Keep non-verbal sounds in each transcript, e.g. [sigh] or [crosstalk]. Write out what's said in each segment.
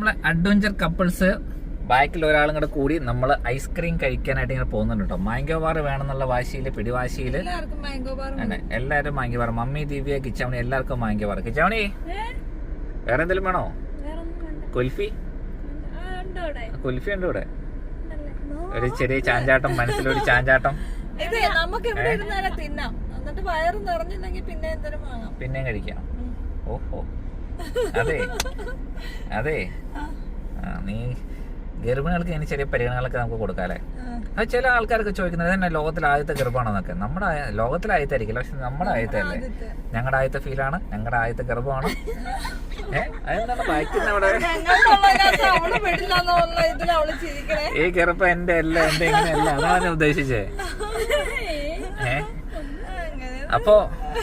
നമ്മളെ adventure couples ബാക്കിൽ ഒരാളും കൂടെ കൂടി നമ്മൾ ഐസ്ക്രീം കഴിക്കാനായിട്ട് ഇങ്ങനെ പോകുന്നുണ്ട് കേട്ടോ മാംഗോ ബാർ വേണമെന്നുള്ള വാശിയിൽ പിടിവാശിയിൽ. എല്ലാവർക്കും മാംഗോ ബാർ എല്ലാവരും മമ്മി ദിവ്യ കിച്ചവണി എല്ലാവർക്കും മാംഗോ ബാർ കിച്ചവണി വേറെ എന്തെങ്കിലും വേണോ? കുൽഫി? കുൽഫി ഉണ്ട് ഇവിടെ? ഒരു ചെറിയ ചാഞ്ചാട്ടം മനസ്സിലൊരു ചാഞ്ചാട്ടം. പിന്നെ കഴിക്കാം. ഓഹോ. അതെ. അതെ. നീ ഗർഭിണികൾക്ക് ഇനി ചെറിയ പരിഗണനകളൊക്കെ നമുക്ക് കൊടുക്കാം അല്ലേ? അത് ചില ആൾക്കാരൊക്കെ ചോദിക്കുന്നത് തന്നെ ലോകത്തിലെ ആദ്യത്തെ ഗർഭമാണെന്നൊക്കെ. നമ്മുടെ ലോകത്തിൽ ലോകത്തിലെ ആദ്യത്തെ ആയിരിക്കില്ല പക്ഷെ നമ്മുടെ ആദ്യത്തെ അല്ലേ? ഞങ്ങളുടെ ആദ്യത്തെ ഫീലാണ് ഞങ്ങളുടെ ആദ്യത്തെ ഗർഭമാണ്. [laughs] ഏഹ് അതെന്താണ് ഈ ഗർഭം എന്റെ അല്ല എന്റെ ഇങ്ങനെയല്ല അതാണ് ഞാൻ ഉദ്ദേശിച്ചേ. ഏഹ് അപ്പോ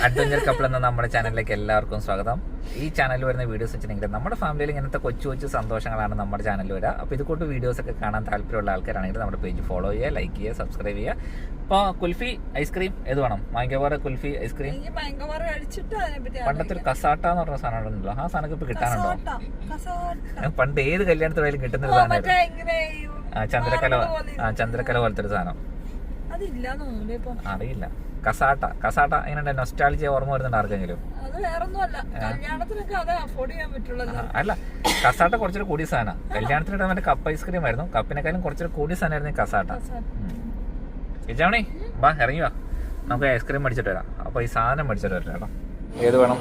അഡ്വഞ്ചർ കപ്പിൾ എന്ന നമ്മുടെ ചാനലിലേക്ക് എല്ലാവർക്കും സ്വാഗതം. ഈ ചാനലിൽ വരുന്ന വീഡിയോസ് വെച്ചിട്ടുണ്ടെങ്കിൽ നമ്മുടെ ഫാമിലിയിൽ ഇങ്ങനത്തെ കൊച്ചു കൊച്ചു സന്തോഷങ്ങളാണ് നമ്മുടെ ചാനലിൽ വരിക അപ്പോൾ ഇത് വീഡിയോസൊക്കെ വീഡിയോസ് ഒക്കെ കാണാൻ താല്പര്യമുള്ള ആൾക്കാരാണെങ്കിൽ നമ്മുടെ പേജ് ഫോളോ ചെയ്യുക ലൈക്ക് ചെയ്യുക സബ്സ്ക്രൈബ് ചെയ്യുക. അപ്പോൾ കുൽഫി ഐസ്ക്രീം ഏത് വേണം? മാങ്കോവാറ കുൽഫി ഐസ്ക്രീം പണ്ടത്തെ ഒരു കസാട്ട എന്ന് പറഞ്ഞ സാധനം ഉണ്ടല്ലോ. ആ സാധനം ഇപ്പൊ കിട്ടാനുണ്ടോ? പണ്ട് ഏത് കല്യാണത്തിലായാലും കിട്ടുന്ന ഒരു സാധനമായിരുന്നു ആ ചന്ദ്രക്കല ആ ചന്ദ്രക്കല പോലത്തെ ഒരു സാധനം. അറിയില്ല. കസാട്ട. കസാട്ട എങ്ങനെ നൊസ്റ്റാളിജിയ ഓർമ്മ വരുന്നുണ്ട് ആർക്കെങ്കിലും? അല്ല കസാട്ട കുറച്ചൊരു കൂടിയ സാധനം. കല്യാണത്തിനിടെ മറ്റേ കപ്പ് ഐസ്ക്രീം ആയിരുന്നു. കപ്പിനെക്കാളും കുറച്ചൊരു കൂടിയ സാധനമായിരുന്നു ഈ കസാട്ട. ഇജാവണേ വാ ഇറങ്ങി വാ. നമുക്ക് ഐസ്ക്രീം മേടിച്ചിട്ട് വരാം. അപ്പൊ ഈ സാധനം മേടിച്ചിട്ട് വരാം കേട്ടോ. ഏത് വേണം?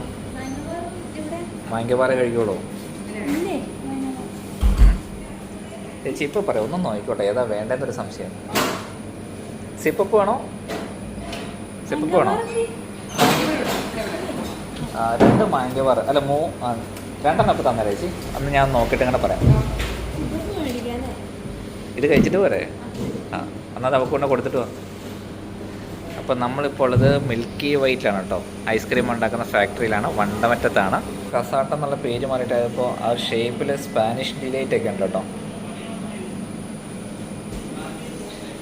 മാങ്കപാറ കഴിക്കുള്ളൂ ചേച്ചി ഇപ്പൊ പറയാം ഒന്നും നോക്കിക്കോട്ടെ. ഏതാ വേണ്ടെന്നൊരു സംശയം. സിപ്പപ്പ് വേണോ? സിപ്പപ്പ് വേണോ? രണ്ട് പറ അല്ല മൂ രണ്ടെണ്ണം ഇപ്പം തന്നെ ചേച്ചി. അന്ന് ഞാൻ നോക്കിയിട്ട് ഇങ്ങനെ പറയാം. ഇത് കഴിച്ചിട്ട് പോരെ? ആ എന്നാൽ നമുക്ക് കൊണ്ട് കൊടുത്തിട്ട് വന്നു അപ്പം നമ്മളിപ്പോൾ ഉള്ളത് മിൽക്കി വൈറ്റിലാണ് കേട്ടോ. ഐസ്ക്രീം ഉണ്ടാക്കുന്ന ഫാക്ടറിയിലാണ് വണ്ടമറ്റത്താണ്. കസാട്ട എന്നുള്ള പേര് മാറിയിട്ടായപ്പോൾ ആ ഷേപ്പിൽ സ്പാനിഷ് ഡിലൈറ്റ് ഒക്കെ ഉണ്ട് കേട്ടോ.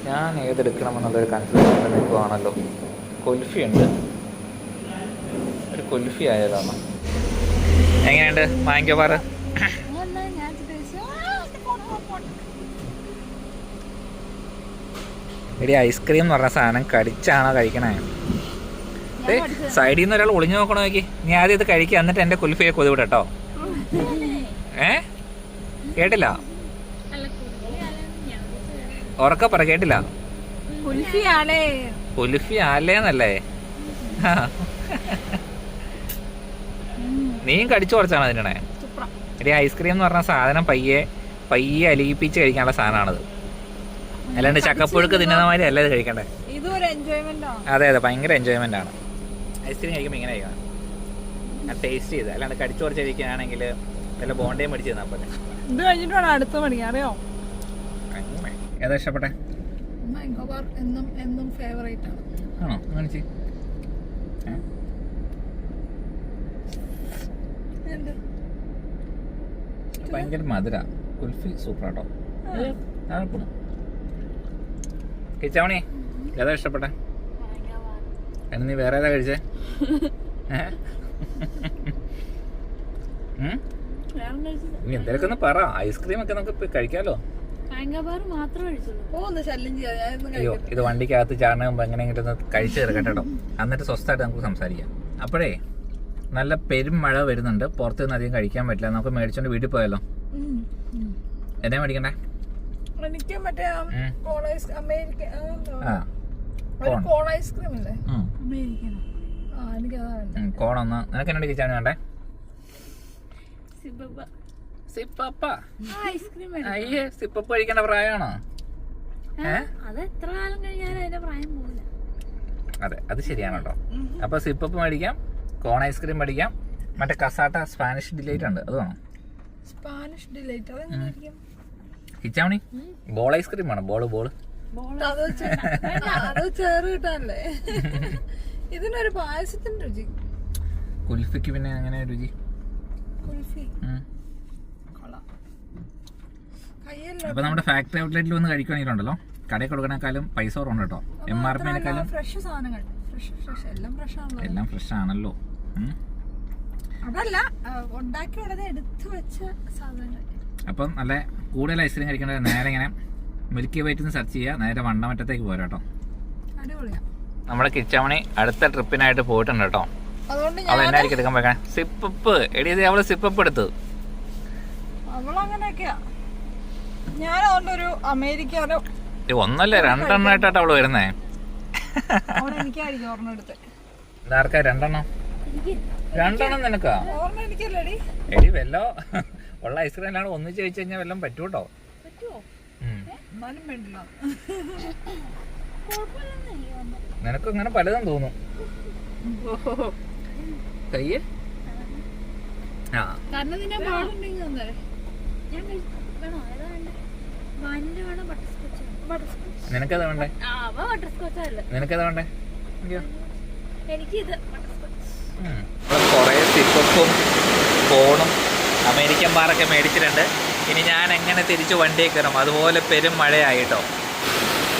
ഞാൻ ഏതെടുക്കണമെന്നുള്ളൊരു കൺഫ്യൂഷൻ നിൽക്കുവാണല്ലോ കുൽഫി ഉണ്ട് ഒരു കുൽഫി ആയതാണ്. എങ്ങനെയുണ്ട്? മാങ്കോ പറ. എടി ഐസ്ക്രീം എന്ന് പറഞ്ഞ സാധനം കടിച്ചാണോ കഴിക്കണേ? സൈഡിൽ നിന്ന് ഒരാൾ ഒളിഞ്ഞു നോക്കണോ നോക്കി. നീ ആദ്യം ഇത് കഴിക്കുക എന്നിട്ട് എന്റെ കുൽഫിയെ കൊതുവിടട്ടോ ഏ? കേട്ടില്ല? ഉറക്കപ്പറ പറ കേട്ടില്ല? കുൽഫിയാണേ. കുൽഫി ആലേന്നല്ലേ? ആ. നീയും കടിച്ചു കുറച്ചാണ് അതിനെ ഒരു ഐസ്ക്രീം എന്ന് പറഞ്ഞ സാധനം പയ്യെ പയ്യെ അലിയിപ്പിച്ച് കഴിക്കാനുള്ള സാധനമാണത്. അല്ലാണ്ട് ചക്കപ്പുഴുക്ക് തിന്നുന്ന മാതിരി അല്ല ഇത് കഴിക്കണ്ടേ? അതെ അതെ ഭയങ്കര എൻജോയ്മെന്റ് ആണ്. ഐസ്ക്രീം കഴിക്കുമ്പോൾ ഇങ്ങനെ കഴിക്കണം. ടേസ്റ്റ് ചെയ്ത്. അല്ലാണ്ട് കടിച്ചു കുറച്ച് കഴിക്കുകയാണെങ്കിൽ വല്ല ബോണ്ടയും മേടിച്ച് തന്നാൽ പോലെ ഇത് കഴിഞ്ഞിട്ടാണ് അടുത്ത പണി അറിയോ? ഏതാ ഇഷ്ടപ്പെട്ടെ? മാംഗോ ബാർ എന്നും എന്നും ഫേവറേറ്റ് ആണ്. ആണോ? കാണിച്ച്? ഭയങ്കര മധുര. കുൽഫി സൂപ്പർ ആട്ടോ കുഴപ്പമില്ല കിച്ചാമണി ഏതാ ഇഷ്ടപ്പെട്ടെ? അതിന് നീ വേറെ ഏതാ കഴിച്ചേ? ഏ? ഉം? നീ എന്തെങ്കിലുമൊക്കെ ഒന്ന് പറ. ഐസ്ക്രീം ഒക്കെ നമുക്ക് ഇപ്പൊ അയ്യോ ഇത് വണ്ടിക്കകത്ത് ചാണകം എങ്ങനെയെങ്കിലും കഴിച്ചു കിടക്കട്ടോ കേട്ടോ. എന്നിട്ട് സ്വസ്ഥമായിട്ട് നമുക്ക് സംസാരിക്കാം. അപ്പോഴേ നല്ല പെരും മഴ വരുന്നുണ്ട്. പുറത്ത് നിന്ന് അധികം കഴിക്കാൻ പറ്റില്ല. നമുക്ക് മേടിച്ചോണ്ട് വീട്ടിൽ പോയാലോ? എന്നെ മേടിക്കണ്ടേ? കോണൊന്ന് നിനക്ക് എന്നോട് കിച്ചാണ് വേണ്ടേ? സിബബ. സിപ്പപ്പ. ഐസ്ക്രീം അയ്യേ സിപ്പപ്പ് കഴിക്കേണ്ട പ്രായമാണോ? അത് എത്ര കാലം കഴിഞ്ഞാലും അതിന്റെ പ്രായം പോകില്ല അതെ അത് ശരിയാണ് കേട്ടോ അപ്പൊ സിപ്പപ്പ് മേടിക്കാം കോൺ ഐസ്ക്രീം മേടിക്കാം മറ്റേ കസാട്ട സ്പാനിഷ് ഡിലൈറ്റ് ഉണ്ട് അത് വേണം? സ്പാനിഷ് ഡിലൈറ്റ് അതെങ്ങനെയായിരിക്കും കിച്ചാമണി ബോൾ ഐസ്ക്രീം വേണം? ചേറ് [laughs] കിട്ടാനല്ലേ? ഇതിനൊരു പായസത്തിന്റെ രുചി. കുൽഫിക്ക് പിന്നെ അങ്ങനെ രുചി. കുൽഫി. അപ്പൊ നമ്മുടെ ഫാക്ടറി ഔട്ട്ലെറ്റിൽ വന്ന് കഴിക്കുകയാണെങ്കിലുണ്ടല്ലോ കടയിൽ കൊടുക്കണേക്കാളും പൈസ കുറവുണ്ട് കേട്ടോ. എം ആർ പി ഫ്രഷ് സാധനങ്ങൾ. എല്ലാം ഫ്രഷ് ആണല്ലോ. അതല്ല ആ, ഉണ്ടാക്കി ഉടനെ എടുത്തു വെച്ച സാധനങ്ങൾ. അപ്പം നല്ല കൂടുതൽ ഐസ്ക്രീം കഴിക്കേണ്ടത് നേരെ ഇങ്ങനെ മിൽക്കി വൈറ്റ് സെർച്ച് ചെയ്യുക. നേരെ വണ്ണമറ്റത്തേക്ക് പോരാ കേട്ടോ. നമ്മുടെ കിച്ചാമണി അടുത്ത ട്രിപ്പിനായിട്ട് പോയിട്ടുണ്ട് കേട്ടോ. അതെന്നായിരിക്കും എടുക്കാൻ പോയി? സിപ്പപ്പ്. എടിയത് അവൾ സിപ്പപ്പ് എടുത്തു. അവളങ്ങനെയൊക്കെയാ. ഞാൻ അതുകൊണ്ട് ഒരു ഒന്നല്ല രണ്ടെണ്ണമായിട്ടാണ് അവൾ വരുന്നേ. എനിക്ക് എനിക്കായിരിക്കും ഓർമ്മ എടുത്ത്. ഇതാർക്കാ രണ്ടെണ്ണം? രണ്ടെണ്ണം നിനക്കാ? ഓർമ്മ എനിക്കല്ലേടി. എടി വെല്ലോ ഉള്ള ഐസ്ക്രീം എല്ലാം കൂടെ ഒന്നിച്ച് വെച്ച് കഴിഞ്ഞാൽ വല്ലതും പറ്റൂട്ടോ? നിനക്ക് ഇങ്ങനെ പലതും തോന്നും. കയ്യേ? ആ. കാരണം നിനക്കത് വേണ്ടേ? നിനക്കത് വേണ്ടേ? കുറേ സിപ്പും ഫോണും അമേരിക്കൻ ബാറൊക്കെ മേടിച്ചിട്ടുണ്ട്. ഇനി ഞാൻ എങ്ങനെ തിരിച്ച് വണ്ടിയിൽ കയറും? അതുപോലെ പെരും മഴയായിട്ടോ?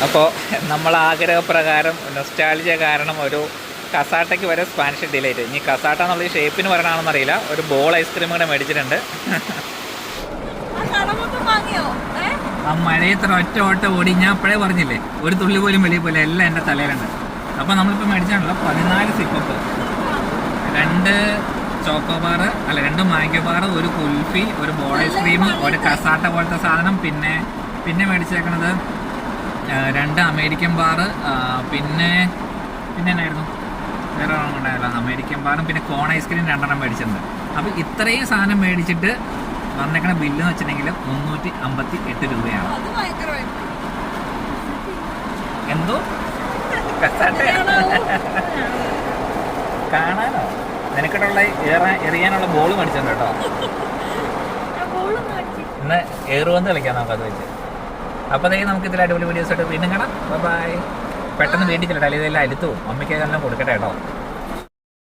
അപ്പോൾ നമ്മൾ ആഗ്രഹപ്രകാരം നൊസ്റ്റാളിജ കാരണം ഒരു കസാട്ടയ്ക്ക് വരെ സ്പാനിഷ് ഡിലേറ്റ് ഇനി കസാട്ട എന്നുള്ള ഷേപ്പിന് വരണമെന്നറിയില്ല ഒരു ബോൾ ഐസ്ക്രീം കൂടെ മേടിച്ചിട്ടുണ്ട് [laughs] ആ കട മൊത്തം വാങ്ങിയോ ഏ ആ മഴയത്ര ഒറ്റ ഓട്ട ഓടി ഞാൻ അപ്പോഴേ പറഞ്ഞില്ലേ ഒരു തുള്ളി പോലും വെളിയിൽ പോലെ എല്ലാം എന്റെ തലയിലുണ്ട്. അപ്പോൾ നമ്മളിപ്പോൾ മേടിച്ചാണല്ലോ പതിനാല് സിപ്പപ്പ് രണ്ട് ചോക്കോ ബാർ അല്ല രണ്ട് മാങ്കോ ബാർ ഒരു കുൽഫി ഒരു ബോൾ ഐസ്ക്രീം ഒരു കസാട്ട പോലത്തെ സാധനം പിന്നെ പിന്നെ മേടിച്ചേക്കണത് രണ്ട് അമേരിക്കൻ ബാർ പിന്നെ പിന്നെ എന്നായിരുന്നു? വേറെ ഉണ്ടായല്ലോ അമേരിക്കൻ ബാറും പിന്നെ കോൺ ഐസ്ക്രീം രണ്ടെണ്ണം മേടിച്ചിട്ടുണ്ട്. അപ്പോൾ ഇത്രയും സാധനം മേടിച്ചിട്ട് വന്നേക്കണ ബില്ല് എന്ന് വെച്ചിട്ടുണ്ടെങ്കിൽ മുന്നൂറ്റി അമ്പത്തി എട്ട് രൂപയാണ് എന്തോ? കാണാനോ? നിനക്കിട്ടുള്ള എറിയാനുള്ള ബോൾ മേടിച്ചിട്ടുണ്ട് കേട്ടോ ഇന്ന് ഏറുവന്ന് കളിക്കാം നമുക്ക് അത് വെച്ച്. അപ്പോൾ അതേ നമുക്ക് ഇതിൽ അടിപൊളി വീഡിയോസ് ആയിട്ട് വീണ്ടും കാണാം. ബൈ പെട്ടെന്ന് വീട്ടിൽ ചെല്ലട്ടെ അല്ലെങ്കിൽ ഇതെല്ലാം അലുത്തു. അമ്മയ്ക്ക് എല്ലാം കൊടുക്കട്ടെ കേട്ടോ.